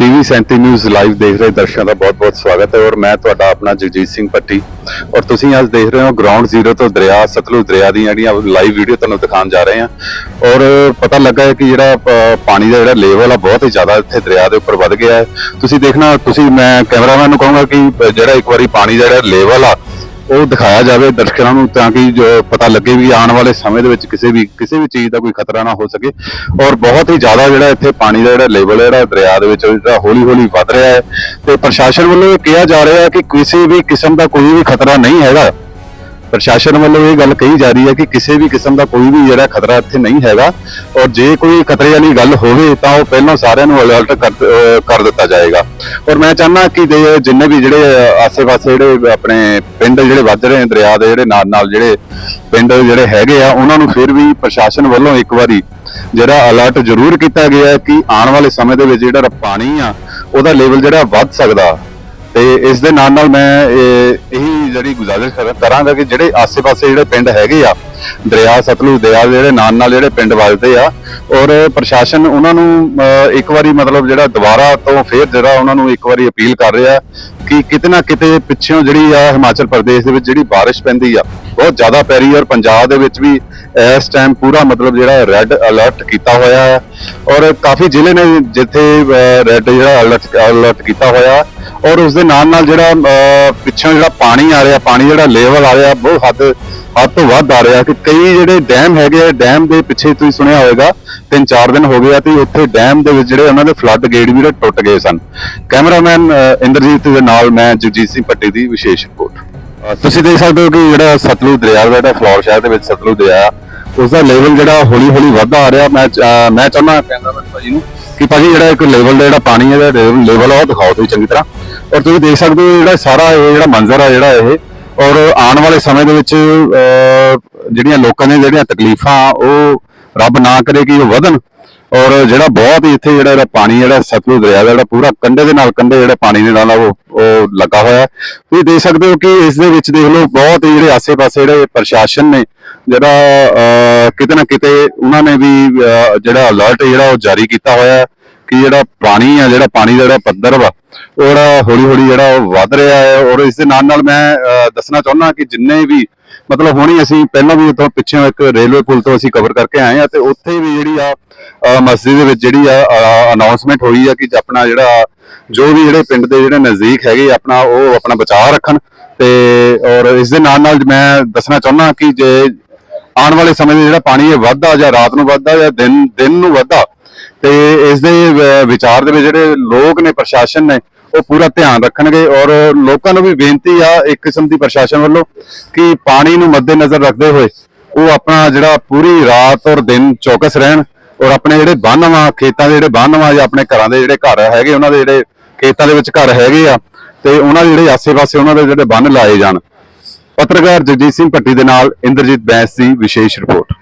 TV 37 news live ਦੇਖ ਰਹੇ ਦਰਸ਼ਕਾਂ ਦਾ ਬਹੁਤ-ਬਹੁਤ ਸਵਾਗਤ ਹੈ ਔਰ ਮੈਂ ਤੁਹਾਡਾ ਆਪਣਾ ਜਗਜੀਤ ਸਿੰਘ ਪੱਟੀ ਔਰ ਤੁਸੀਂ ਅੱਜ ਦੇਖ ਰਹੇ ਹੋ ਗਰਾਊਂਡ ਜ਼ੀਰੋ ਤੋਂ ਦਰਿਆ, ਸਤਲੁਜ ਦਰਿਆ ਦੀਆਂ ਜਿਹੜੀਆਂ ਲਾਈਵ ਵੀਡੀਓ ਤੁਹਾਨੂੰ ਦਿਖਾਉਣ ਜਾ ਰਹੇ ਹਾਂ। ਔਰ ਪਤਾ ਲੱਗਾ ਹੈ ਕਿ ਜਿਹੜਾ ਪਾਣੀ ਦਾ ਜਿਹੜਾ ਲੈਵਲ ਆ ਬਹੁਤ ਹੀ ਜ਼ਿਆਦਾ ਇੱਥੇ ਦਰਿਆ ਦੇ ਉੱਪਰ ਵੱਧ ਗਿਆ ਹੈ। ਤੁਸੀਂ ਦੇਖਣਾ, ਤੁਸੀਂ ਮੈਂ ਕੈਮਰਾਮੈਨ ਨੂੰ ਕਹੂੰਗਾ ਕਿ ਜਿਹੜਾ ਇੱਕ ਵਾਰੀ ਪਾਣੀ ਦਾ ਜਿਹੜਾ ਲੈਵਲ ਆ ਉਹ ਦਿਖਾਇਆ ਜਾਵੇ ਦਰਸ਼ਕਾਂ ਨੂੰ ਤਾਂ ਕਿ ਜੋ ਪਤਾ ਲੱਗੇ ਵੀ ਆਉਣ ਵਾਲੇ ਸਮੇਂ ਦੇ ਵਿੱਚ ਕਿਸੇ ਵੀ ਕਿਸੇ ਵੀ ਚੀਜ਼ ਦਾ ਕੋਈ ਖਤਰਾ ਨਾ ਹੋ ਸਕੇ। ਔਰ ਬਹੁਤ ਹੀ ਜ਼ਿਆਦਾ ਜਿਹੜਾ ਇੱਥੇ ਪਾਣੀ ਦਾ ਜਿਹੜਾ ਲੈਵਲ ਹੈ, ਜਿਹੜਾ ਦਰਿਆ ਦੇ ਵਿੱਚ ਜਿਹੜਾ ਹੌਲੀ ਹੌਲੀ ਵੱਧ ਰਿਹਾ ਹੈ। ਤੇ ਪ੍ਰਸ਼ਾਸਨ ਵੱਲੋਂ ਇਹ ਕਿਹਾ ਜਾ ਰਿਹਾ ਹੈ ਕਿ ਕਿਸੇ ਵੀ ਕਿਸਮ ਦਾ ਕੋਈ ਵੀ ਖਤਰਾ ਨਹੀਂ ਹੈਗਾ। ਪ੍ਰਸ਼ਾਸਨ ਵੱਲੋਂ ਇਹ ਗੱਲ ਕਹੀ ਜਾ ਰਹੀ ਹੈ ਕਿ ਕਿਸੇ ਵੀ ਕਿਸਮ ਦਾ ਕੋਈ ਵੀ ਜਿਹੜਾ ਖਤਰਾ ਇੱਥੇ ਨਹੀਂ ਹੈਗਾ ਔਰ ਜੇ ਕੋਈ ਖਤਰੇ ਵਾਲੀ ਗੱਲ ਹੋਵੇ ਤਾਂ ਉਹ ਪਹਿਲਾਂ ਸਾਰਿਆਂ ਨੂੰ ਅਲਰਟ ਕਰ ਦਿੱਤਾ ਜਾਏਗਾ। ਔਰ ਮੈਂ ਚਾਹੁੰਦਾ ਕਿ ਜਿੰਨੇ ਵੀ ਜਿਹੜੇ ਅਹ, ਆਸੇ-ਪਾਸੇ ਜਿਹੜੇ ਆਪਣੇ ਪਿੰਡ ਜਿਹੜੇ ਵੱਧ ਰਹੇ ਦਰਿਆ ਦੇ ਜਿਹੜੇ ਨਾਲ ਨਾਲ ਜਿਹੜੇ ਪਿੰਡ ਜਿਹੜੇ ਹੈਗੇ ਆ ਉਹਨਾਂ ਨੂੰ ਫਿਰ ਵੀ ਪ੍ਰਸ਼ਾਸਨ ਵੱਲੋਂ ਇੱਕ ਵਾਰੀ ਜਿਹੜਾ ਅਲਰਟ ਜ਼ਰੂਰ ਕੀਤਾ ਗਿਆ ਕਿ ਆਉਣ ਵਾਲੇ ਸਮੇਂ ਦੇ ਵਿੱਚ ਜਿਹੜਾ ਪਾਣੀ ਆ ਉਹਦਾ ਲੈਵਲ ਜਿਹੜਾ ਵੱਧ ਸਕਦਾ। ਤੇ ਇਸ ਦੇ ਨਾਲ ਨਾਲ ਮੈਂ, ਇਹ, ਇਹੀ ਜਿਹੜੀ ਗੁਜ਼ਾਰਿਸ਼ ਕਰਾਂਗਾ ਕਿ ਜਿਹੜੇ ਆਸ-ਪਾਸੇ ਜਿਹੜੇ ਪਿੰਡ ਹੈਗੇ ਆ, ਦਰਿਆ, ਸਤਲੁਜ ਦਰਿਆ ਦੇ ਜਿਹੜੇ ਨਾਲ ਨਾਲ ਜਿਹੜੇ ਪਿੰਡ ਵੱਜਦੇ ਆ, ਔਰ ਪ੍ਰਸ਼ਾਸਨ ਉਹਨਾਂ ਨੂੰ ਇੱਕ ਵਾਰੀ ਮਤਲਬ ਜਿਹੜਾ ਦੁਬਾਰਾ ਤੋਂ ਫੇਰ ਜਿਹੜਾ ਉਹਨਾਂ ਨੂੰ ਇੱਕ ਵਾਰੀ ਅਪੀਲ ਕਰ ਰਿਹਾ ਕਿ ਕਿਤੇ ਨਾ ਕਿਤੇ ਪਿੱਛੋਂ ਜਿਹੜੀ ਆ ਹਿਮਾਚਲ ਪ੍ਰਦੇਸ਼ ਦੇ ਵਿੱਚ ਜਿਹੜੀ ਬਾਰਿਸ਼ ਪੈਂਦੀ ਆ, ਬਹੁਤ ਜ਼ਿਆਦਾ ਪੈ ਰਹੀ ਔਰ ਪੰਜਾਬ ਦੇ ਵਿੱਚ ਵੀ ਇਸ ਟਾਈਮ ਪੂਰਾ ਮਤਲਬ ਜਿਹੜਾ ਰੈੱਡ ਅਲਰਟ ਕੀਤਾ ਹੋਇਆ ਹੈ, ਔਰ ਕਾਫੀ ਜ਼ਿਲ੍ਹੇ ਨੇ ਜਿੱਥੇ ਰੈੱਡ ਜਿਹੜਾ ਅਲਰਟ ਅਲਰਟ ਕੀਤਾ ਹੋਇਆ ਔਰ ਉਸ ਦੇ ਨਾਲ ਨਾਲ ਜਿਹੜਾ ਅਹ, ਪਿੱਛੋਂ ਜਿਹੜਾ ਪਾਣੀ ਆ ਰਿਹਾ ਪਾਣੀ ਜਿਹੜਾ ਲੈਵਲ ਆ ਰਿਹਾ ਬਹੁਤ ਹੱਦ ਹੱਦ ਤੋਂ ਵੱਧ ਆ ਰਿਹਾ ਕਿ ਕਈ ਜਿਹੜੇ ਡੈਮ ਹੈਗੇ ਆ ਡੈਮ ਦੇ ਪਿੱਛੇ ਤੁਸੀਂ ਸੁਣਿਆ ਹੋਵੇਗਾ ਤਿੰਨ ਚਾਰ ਦਿਨ ਹੋ ਗਏ ਆ ਤੇ ਉੱਥੇ ਡੈਮ ਦੇ ਵਿੱਚ ਜਿਹੜੇ ਉਹਨਾਂ ਦੇ ਫਲੱਡ ਗੇਟ ਵੀ ਜਿਹੜੇ ਟੁੱਟ ਗਏ ਸਨ। ਕੈਮਰਾਮੈਨ ਇੰਦਰਜੀਤ ਦੇ ਨਾਲ ਮੈਂ ਜਗਜੀਤ ਸਿੰਘ ਪੱਟੀ ਦੀ ਵਿਸ਼ੇਸ਼ ਰਿਪੋਰਟ ਤੁਸੀਂ ਦੇਖ ਸਕਦੇ ਹੋ ਕਿ ਜਿਹੜਾ ਸਤਲੁਜ ਦਰਿਆ ਦਾ ਜਿਹੜਾ ਫਲੋਰ ਸ਼ਹਿਰ ਦੇ ਵਿੱਚ ਸਤਲੁਜ ਦਰਿਆ ਆ, ਉਸ ਦਾ ਲੈਵਲ ਜਿਹੜਾ ਹੌਲੀ ਹੌਲੀ ਵੱਧਦਾ ਆ ਰਿਹਾ। ਮੈਂ ਮੈਂ ਚਾਹੁੰਦਾ ਕੈਮਰਾਮੈਨ ਭਾਜੀ ਨੂੰ ਕਿ ਭਾਜੀ ਜਿਹੜਾ ਇੱਕ ਲੈਵਲ ਦਾ ਜਿਹੜਾ ਪਾਣੀ ਹੈ ਦਾ ਲੈਵਲ ਆ ਉਹ ਦਿਖਾਓ ਤੁਸੀਂ ਚੰਗੀ ਤਰ੍ਹਾਂ। ਔਰ ਤੁਸੀਂ ਦੇਖ ਸਕਦੇ ਹੋ ਜਿਹੜਾ ਸਾਰਾ ਇਹ ਜਿਹੜਾ ਮੰਜ਼ਰ ਆ ਜਿਹੜਾ ਇਹ ਔਰ ਆਉਣ ਵਾਲੇ ਸਮੇਂ ਦੇ ਵਿੱਚ ਅਹ, ਜਿਹੜੀਆਂ ਲੋਕਾਂ ਦੀਆਂ ਜਿਹੜੀਆਂ ਤਕਲੀਫਾਂ ਉਹ ਰੱਬ ਨਾ ਕਰੇ ਕਿ ਉਹ ਵਧਣ। ਔਰ ਜਿਹੜਾ ਬਹੁਤ ਹੀ ਇੱਥੇ ਜਿਹੜਾ ਪਾਣੀ ਜਿਹੜਾ ਸਤਲੁਜ ਦਰਿਆ ਦਾ ਜਿਹੜਾ ਪੂਰਾ ਕੰਢੇ ਦੇ ਨਾਲ ਕੰਢੇ ਜਿਹੜਾ ਪਾਣੀ ਦੇ ਨਾਲ ਆ ਉਹ ਉਹ ਲੱਗਾ ਹੋਇਆ ਤੁਸੀਂ ਦੇਖ ਸਕਦੇ ਹੋ ਕਿ ਇਸ ਦੇ ਵਿੱਚ ਦੇਖ ਲਓ ਬਹੁਤ ਹੀ ਜਿਹੜੇ ਆਸੇ-ਪਾਸੇ ਜਿਹੜੇ ਪ੍ਰਸ਼ਾਸਨ ਨੇ, ਜਿਹੜਾ ਕਿਤੇ ਨਾ ਕਿਤੇ ਉਹਨਾਂ ਨੇ ਵੀ ਜਿਹੜਾ ਅਲਰਟ ਜਿਹੜਾ ਉਹ ਜਾਰੀ ਕੀਤਾ ਹੋਇਆ ਕਿ ਜਿਹੜਾ ਪਾਣੀ ਆ, ਜਿਹੜਾ ਪਾਣੀ ਦਾ ਜਿਹੜਾ ਪੱਧਰ ਵਾ ਉਹ ਜਿਹੜਾ ਹੌਲੀ ਹੌਲੀ ਜਿਹੜਾ ਉਹ ਵੱਧ ਰਿਹਾ ਹੈ। ਔਰ ਇਸ ਦੇ ਨਾਲ ਨਾਲ ਮੈਂ ਦੱਸਣਾ ਚਾਹੁੰਦਾ ਕਿ ਜਿੰਨੇ ਵੀ, ਮਤਲਬ ਹੁਣੀ ਅਸੀਂ ਪਹਿਲਾਂ ਵੀ ਉੱਥੋਂ ਪਿੱਛੇ ਇੱਕ ਰੇਲਵੇ ਪੁਲ ਤੋਂ ਅਸੀਂ ਕਵਰ ਕਰਕੇ ਆਏ ਆ ਤੇ ਉੱਥੇ ਵੀ ਜਿਹੜੀ ਆ ਮਸਜਿਦ ਦੇ ਵਿੱਚ ਜਿਹੜੀ ਆ ਅਨਾਉਂਸਮੈਂਟ ਹੋਈ ਆ ਕਿ ਆਪਣਾ ਜਿਹੜਾ ਜੋ ਵੀ ਜਿਹੜੇ ਪਿੰਡ ਦੇ ਜਿਹੜੇ ਨਜ਼ਦੀਕ ਹੈਗੇ ਆਪਣਾ ਉਹ ਆਪਣਾ ਬਚਾਅ ਰੱਖਣ ਤੇ ਔਰ ਇਸ ਦੇ ਨਾਲ ਨਾਲ ਮੈਂ ਦੱਸਣਾ ਚਾਹੁੰਦਾ ਕਿ ਜੇ ਆਉਣ ਵਾਲੇ ਸਮੇਂ 'ਚ ਜਿਹੜਾ ਪਾਣੀ ਇਹ ਵੱਧਦਾ ਜਾਂ ਰਾਤ ਨੂੰ ਵੱਧਦਾ ਜਾਂ ਦਿਨ ਦਿਨ ਨੂੰ ਵੱਧਦਾ, ਤੇ ਇਸ ਦੇ ਵਿਚਾਰ ਦੇ ਵਿੱਚ ਜਿਹੜੇ ਲੋਕ ਨੇ, ਪ੍ਰਸ਼ਾਸਨ ਨੇ, ਉਹ ਪੂਰਾ ਧਿਆਨ ਰੱਖਣਗੇ ਔਰ ਲੋਕਾਂ ਨੂੰ ਵੀ ਬੇਨਤੀ ਆ ਇੱਕ ਕਿਸਮ ਦੀ ਪ੍ਰਸ਼ਾਸਨ ਵੱਲੋਂ ਕਿ ਪਾਣੀ ਨੂੰ ਮੱਦੇਨਜ਼ਰ ਰੱਖਦੇ ਹੋਏ ਉਹ ਆਪਣਾ ਜਿਹੜਾ ਪੂਰੀ ਰਾਤ ਔਰ ਦਿਨ ਚੌਕਸ ਰਹਿਣ ਔਰ ਆਪਣੇ ਜਿਹੜੇ ਬੰਨ੍ਹ ਵਾ ਖੇਤਾਂ ਦੇ ਜਿਹੜੇ ਬੰਨ੍ਹ ਵਾ ਜਾਂ ਆਪਣੇ ਘਰਾਂ ਦੇ ਜਿਹੜੇ ਘਰ ਹੈਗੇ, ਉਹਨਾਂ ਦੇ ਜਿਹੜੇ ਖੇਤਾਂ ਦੇ ਵਿੱਚ ਘਰ ਹੈਗੇ ਆ, ਤੇ ਉਹਨਾਂ ਦੇ ਜਿਹੜੇ ਆਸੇ-ਪਾਸੇ ਉਹਨਾਂ ਦੇ ਜਿਹੜੇ ਬੰਨ ਲਾਏ ਜਾਣ। ਪੱਤਰਕਾਰ ਜਗਜੀਤ ਸਿੰਘ ਭੱਟੀ ਦੇ ਨਾਲ ਇੰਦਰਜੀਤ ਬੈਂਸ ਦੀ ਵਿਸ਼ੇਸ਼ ਰਿਪੋਰਟ।